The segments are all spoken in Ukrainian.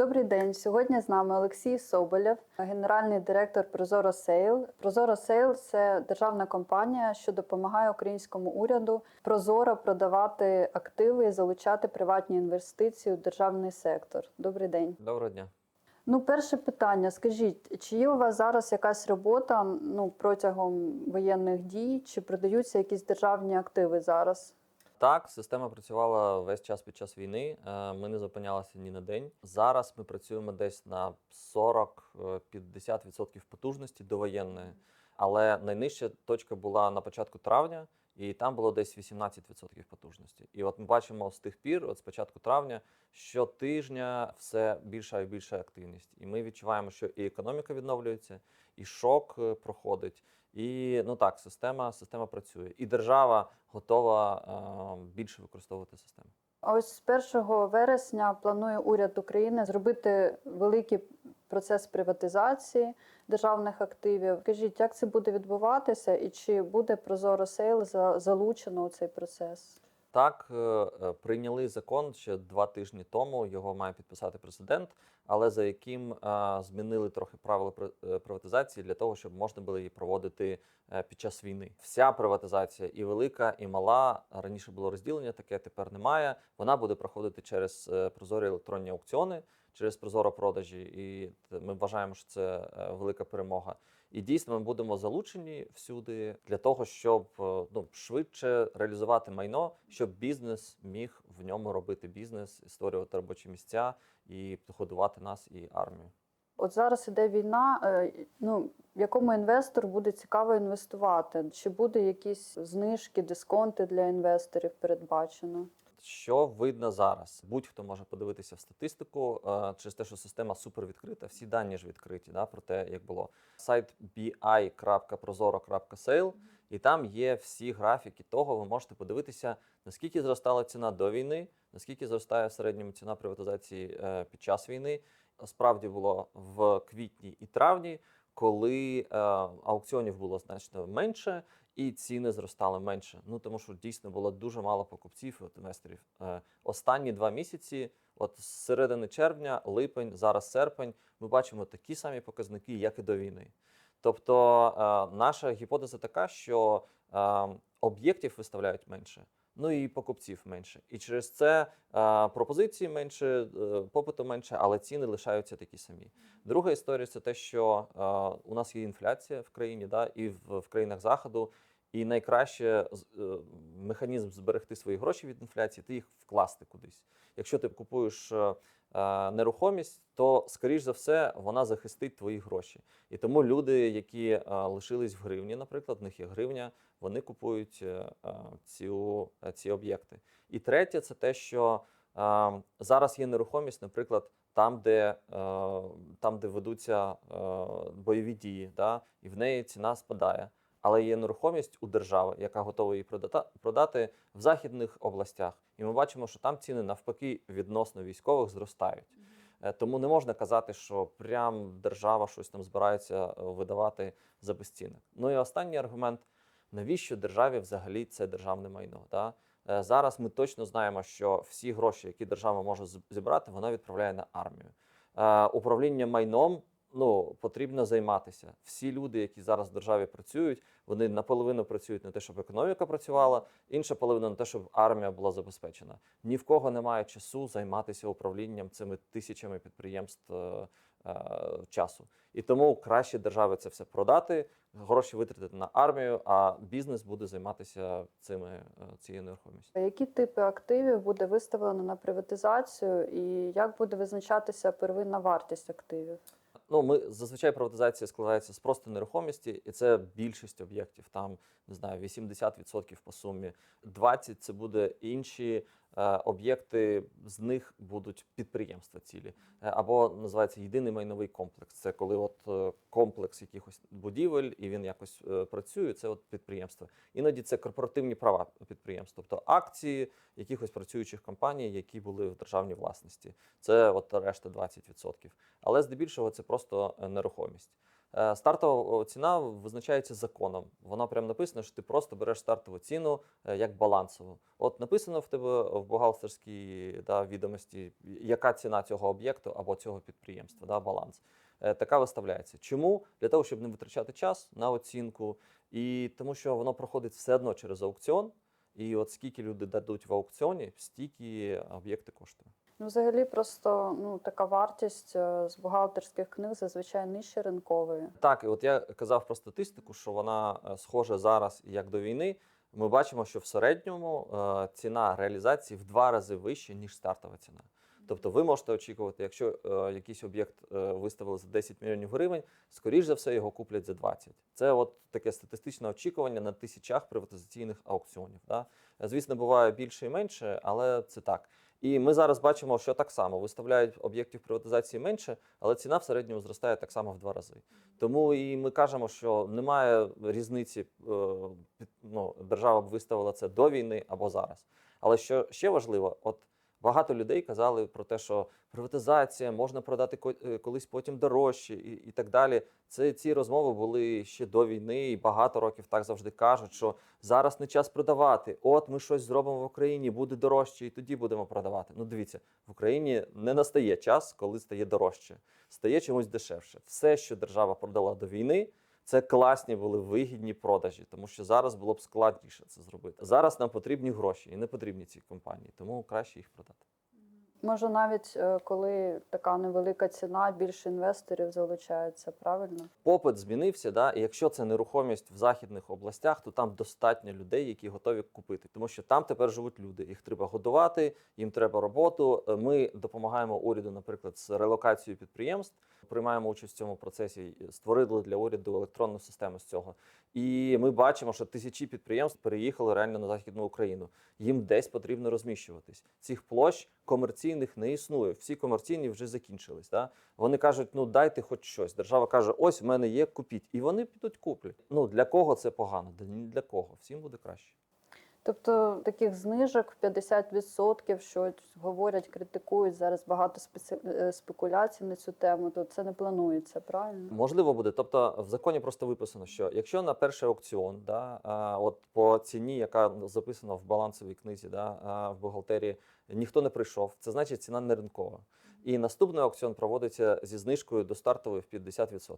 Добрий день. Сьогодні з нами Олексій Соболєв, генеральний директор Прозоро Сейл. Прозоро Сейл це державна компанія, що допомагає українському уряду прозоро продавати активи і залучати приватні інвестиції у державний сектор. Добрий день. Доброго дня. Ну, перше питання: скажіть, чи є у вас зараз якась робота ну протягом воєнних дій, чи продаються якісь державні активи зараз? Так, система працювала весь час під час війни. Е, Ми не зупинялися ні на день. Зараз ми працюємо десь на 40-50% потужності довоєнної, але найнижча точка була на початку травня, і там було десь 18% потужності. І от ми бачимо з тих пір, от з початку травня, щотижня все більша і більша активність. І ми відчуваємо, що і економіка відновлюється, і шок е, проходить. І ну так, система, система працює, і держава готова е, більше використовувати систему. А ось з 1 вересня планує уряд України зробити великий процес приватизації державних активів. Кажіть, як це буде відбуватися, і чи буде Прозоро Сейл за- залучено у цей процес? Так, е, е, прийняли закон ще два тижні тому. Його має підписати президент, але за яким е, змінили трохи правила при- приватизації для того, щоб можна було її проводити під час війни. Вся приватизація, і велика, і мала раніше було розділення, таке тепер немає. Вона буде проходити через прозорі електронні аукціони, через прозоро продажі, і ми вважаємо, що це велика перемога. І дійсно ми будемо залучені всюди для того, щоб е, ну швидше реалізувати майно, щоб бізнес міг в ньому робити бізнес, створювати робочі місця і годувати нас і армію. От зараз іде війна. е, Ну якому інвестору буде цікаво інвестувати? Чи буде якісь знижки, дисконти для інвесторів передбачено? Що видно зараз? Будь-хто може подивитися в статистику е, через те, що система супервідкрита, всі дані ж відкриті да, про те, як було. Сайт bi.prozoro.sale, і там є всі графіки того, ви можете подивитися, наскільки зростала ціна до війни, наскільки зростає в середньому ціна приватизації е, під час війни. Справді було в квітні і травні, коли е, аукціонів було значно менше, і ціни зростали менше. Ну тому що дійсно було дуже мало покупців от інвесторів. Е, останні два місяці, от з середини червня, липень, зараз серпень, ми бачимо такі самі показники, як і до війни. Тобто, е, наша гіпотеза така, що е, об'єктів виставляють менше. Ну і покупців менше, і через це е, пропозиції менше, е, попиту менше, але ціни лишаються такі самі. Друга історія це те, що е, у нас є інфляція в країні, да, і в, в країнах заходу. І найкраще е, механізм зберегти свої гроші від інфляції, ти їх вкласти кудись. Якщо ти купуєш е, нерухомість, то скоріш за все вона захистить твої гроші. І тому люди, які е, лишились в гривні, наприклад, в них є гривня, вони купують е, е, цю, е, ці об'єкти. І третє, це те, що е, зараз є нерухомість, наприклад, там, де, е, там, де ведуться е, бойові дії, да, і в неї ціна спадає. Але є нерухомість у держави, яка готова її продати в західних областях. І ми бачимо, що там ціни навпаки відносно військових зростають. Е, Тому не можна казати, що прям держава щось там збирається е, видавати за безцінок. Ну і останній аргумент: навіщо державі взагалі це державне майно? Да? Е, Зараз ми точно знаємо, що всі гроші, які держава може зібрати, вона відправляє на армію. Управління майном ну, потрібно займатися. Всі люди, які зараз в державі працюють, вони наполовину працюють на те, щоб економіка працювала, інша половина на те, щоб армія була забезпечена. Ні в кого немає часу займатися управлінням цими тисячами підприємств е, е, часу. І тому краще державі це все продати, гроші витратити на армію, а бізнес буде займатися цими е, цією нерухомістю. Які типи активів буде виставлено на приватизацію, і як буде визначатися первинна вартість активів? Ну, ми зазвичай приватизація складається з просто нерухомості, і це більшість об'єктів. Там не знаю, 80% по сумі. 20% це буде інші об'єкти. З них будуть підприємства цілі, Е, або називається єдиний майновий комплекс. Це коли от е, комплекс якихось будівель, і він якось е, працює. Це от підприємство. Іноді це корпоративні права підприємств, тобто акції якихось працюючих компаній, які були в державній власності. Це от решта 20%. Але здебільшого це просто е, нерухомість. Е, Стартова ціна визначається законом. Вона прям написано, що ти просто береш стартову ціну е, як балансову. От написано в тебе в бухгалтерській да, відомості, яка ціна цього об'єкту або цього підприємства, да, баланс. Е, Така виставляється. Чому? Для того, щоб не витрачати час на оцінку, і тому що воно проходить все одно через аукціон. І от скільки люди дадуть в аукціоні, стільки об'єкти коштує. Ну, взагалі, просто ну така вартість е, з бухгалтерських книг зазвичай нижче ринкової. Так, і от я казав про статистику, що вона е, схожа зараз як до війни. Ми бачимо, що в середньому е, ціна реалізації в два рази вища, ніж стартова ціна. Тобто ви можете очікувати, якщо е, якийсь об'єкт е, виставили за 10 мільйонів гривень, скоріш за все його куплять за 20. Це от таке статистичне очікування на тисячах приватизаційних аукціонів. Да? Звісно, буває більше і менше, але це так. І ми зараз бачимо, що так само виставляють об'єктів приватизації менше, але ціна в середньому зростає так само в два рази. Тому і ми кажемо, що немає різниці, е, ну, держава б виставила це до війни або зараз. Але що ще важливо, от багато людей казали про те, що приватизація можна продати е, колись потім дорожче і, і так далі. Це ці розмови були ще до війни, і багато років так завжди кажуть, що зараз не час продавати. От ми щось зробимо в Україні, буде дорожче, і тоді будемо продавати. Ну, дивіться, в Україні не настає час, коли стає дорожче, стає чомусь дешевше. Все, що держава продала до війни. Це класні були вигідні продажі, тому що зараз було б складніше це зробити. Зараз нам потрібні гроші і не потрібні ці компанії, тому краще їх продати. Може, навіть е, коли така невелика ціна, більше інвесторів залучається, правильно? Попит змінився, да? і якщо це нерухомість в західних областях, то там достатньо людей, які готові купити, тому що там тепер живуть люди. Їх треба годувати, їм треба роботу. Е, Ми допомагаємо уряду, наприклад, з релокацією підприємств. Приймаємо участь в цьому процесі, створили для уряду електронну систему з цього. І ми бачимо, що тисячі підприємств переїхали реально на західну Україну. Їм десь потрібно розміщуватись. Цих площ комерційних не існує. Всі комерційні вже закінчились. Да? Вони кажуть: ну дайте хоч щось. Держава каже: ось в мене є, купіть. І вони підуть куплять. Ну для кого це погано? Да ні для кого. Всім буде краще. Тобто таких знижок в 50%, що говорять, критикують зараз багато е, спекуляцій на цю тему, то це не планується, правильно? Можливо, буде. Тобто в законі просто виписано, що якщо на перший аукціон, да, от по ціні, яка записана в балансовій книзі, да, в бухгалтерії, ніхто не прийшов, це значить ціна не ринкова. І наступний аукціон проводиться зі знижкою до стартової в 50%.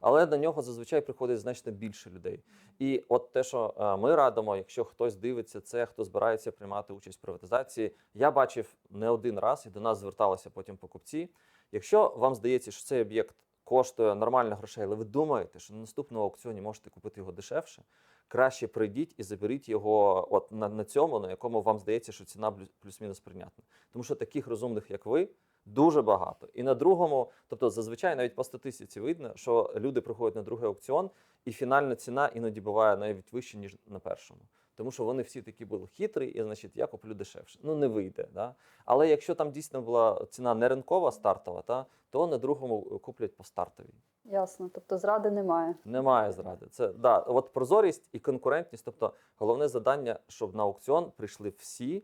Але на нього зазвичай приходить значно більше людей. І от те, що е, ми радимо, якщо хтось дивиться це, хто збирається приймати участь в приватизації, я бачив не один раз, і до нас зверталися потім покупці. Якщо вам здається, що цей об'єкт коштує нормально грошей, але ви думаєте, що на наступному аукціоні можете купити його дешевше, краще прийдіть і заберіть його от на, на цьому, на якому вам здається, що ціна плюс- плюс-мінус прийнятна. Тому що таких розумних, як ви, дуже багато. І на другому, тобто зазвичай навіть по статистиці видно, що люди приходять на другий аукціон, і фінальна ціна іноді буває навіть вища, ніж на першому. Тому що вони всі такі були хитрі, і значить я куплю дешевше. Ну не вийде. Да? Але якщо там дійсно була ціна не ринкова стартова, та, то на другому куплять по стартовій. Ясно. Тобто зради немає. Немає зради. Це да, от прозорість і конкурентність. Тобто головне завдання, щоб на аукціон прийшли всі,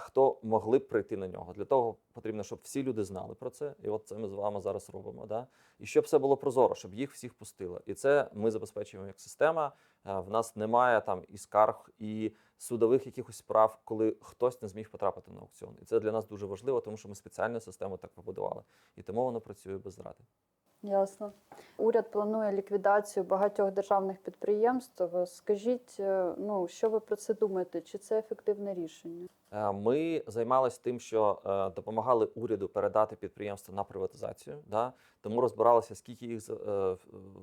хто могли б прийти на нього. Для того потрібно, щоб всі люди знали про це. І от це ми з вами зараз робимо. Да? І щоб все було прозоро, щоб їх всіх пустило. І це ми забезпечуємо як система. Е, В нас немає там і скарг, і судових якихось справ, коли хтось не зміг потрапити на аукціон. І це для нас дуже важливо, тому що ми спеціальну систему так побудували. І тому воно працює без зради. Ясно. Уряд планує ліквідацію багатьох державних підприємств. Скажіть, е, ну що ви про це думаєте? Чи це ефективне рішення? Е, Ми займалися тим, що е, допомагали уряду передати підприємства на приватизацію. Да? Тому розбиралися, скільки їх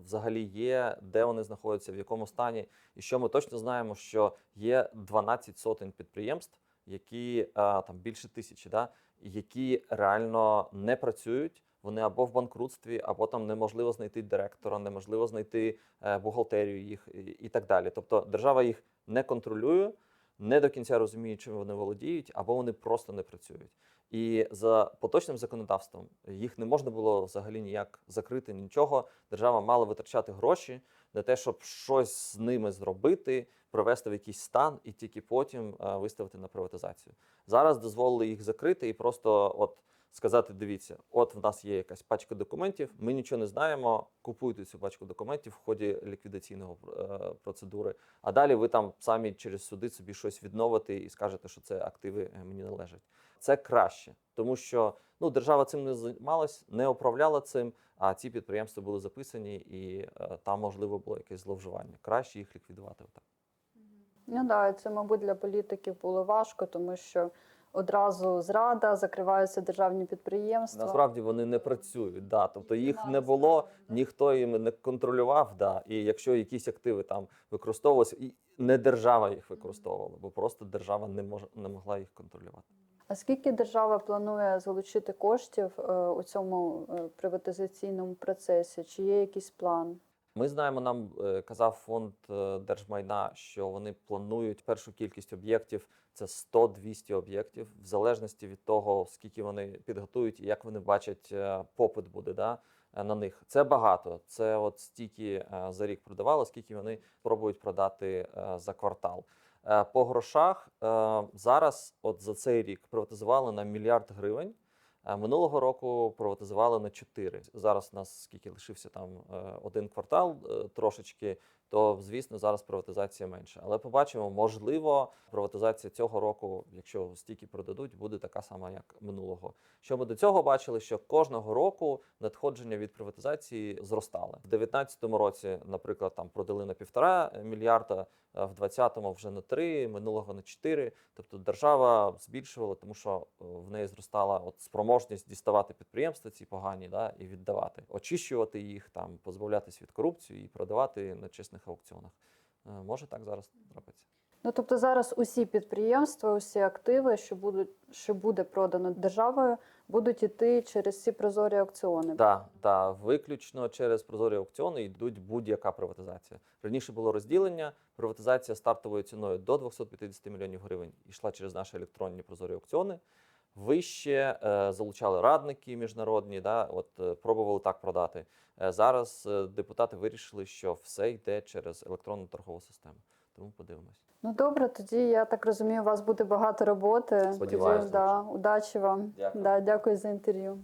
взагалі є, де вони знаходяться, в якому стані. І що ми точно знаємо, що є 12 сотень підприємств, які там більше тисячі, да? Які реально не працюють. Вони або в банкрутстві, або там неможливо знайти директора, неможливо знайти е, бухгалтерію їх і, і так далі. Тобто держава їх не контролює, не до кінця розуміє, чим вони володіють, або вони просто не працюють. І за поточним законодавством їх не можна було взагалі ніяк закрити, нічого. Держава мала витрачати гроші на те, щоб щось з ними зробити, привести в якийсь стан і тільки потім е, виставити на приватизацію. Зараз дозволили їх закрити і просто от сказати: дивіться, от в нас є якась пачка документів, ми нічого не знаємо. Купуйте цю пачку документів в ході ліквідаційної процедури. А далі ви там самі через суди собі щось відновите і скажете, що це активи е, мені належать. Це краще, тому що ну держава цим не займалась, не управляла цим. А ці підприємства були записані, і е, там можливо було якесь зловживання. Краще їх ліквідувати. Отак. Ну да, це, мабуть, для політиків було важко, тому що одразу зрада, закриваються державні підприємства. Насправді вони не працюють. Да. Тобто їх не було, ніхто їм не контролював. Да. І якщо якісь активи там використовувалися, і не держава їх використовувала, бо просто держава не мож, не могла їх контролювати. А скільки держава планує залучити коштів е, у цьому е, приватизаційному процесі? Чи є якийсь план? Ми знаємо, нам е, казав фонд держмайна, що вони планують першу кількість об'єктів. Це 100-200 об'єктів, в залежності від того, скільки вони підготують і як вони бачать попит буде да, на них. Це багато. Це от стільки за рік продавали, скільки вони пробують продати за квартал. Е, По грошах е, зараз, от за цей рік, приватизували на мільярд гривень. Е, Минулого року приватизували на 4. Зараз у нас скільки лишився там один квартал трошечки, то звісно зараз приватизація менша. Але побачимо, можливо, приватизація цього року, якщо стільки продадуть, буде така сама, як минулого. Що ми до цього бачили, що кожного року надходження від приватизації зростали. В 2019 році, наприклад, там продали на півтора мільярда, в 2020 вже на 3, минулого на 4. Тобто держава збільшувала, тому що е, в неї зростала от спроможність діставати підприємства ці погані, да, і віддавати, очищувати їх, там позбавлятися від корупції і продавати на чесних аукціонах. Е, Може так зараз трапиться. Ну тобто зараз усі підприємства, усі активи, що будуть що буде продано державою, будуть іти через ці прозорі аукціони. Так, да, виключно через прозорі аукціони йдуть будь-яка приватизація. Раніше було розділення. Приватизація стартовою ціною до 250 мільйонів гривень йшла через наші електронні прозорі аукціони. Вище е, залучали радники міжнародні, да, от е, пробували так продати. Е, зараз депутати вирішили, що все йде через електронну торгову систему. Тому подивимось. Ну добре, тоді я так розумію, у вас буде багато роботи. Сподіваюся. Да, удачі вам. Дякую. Да, дякую за інтерв'ю.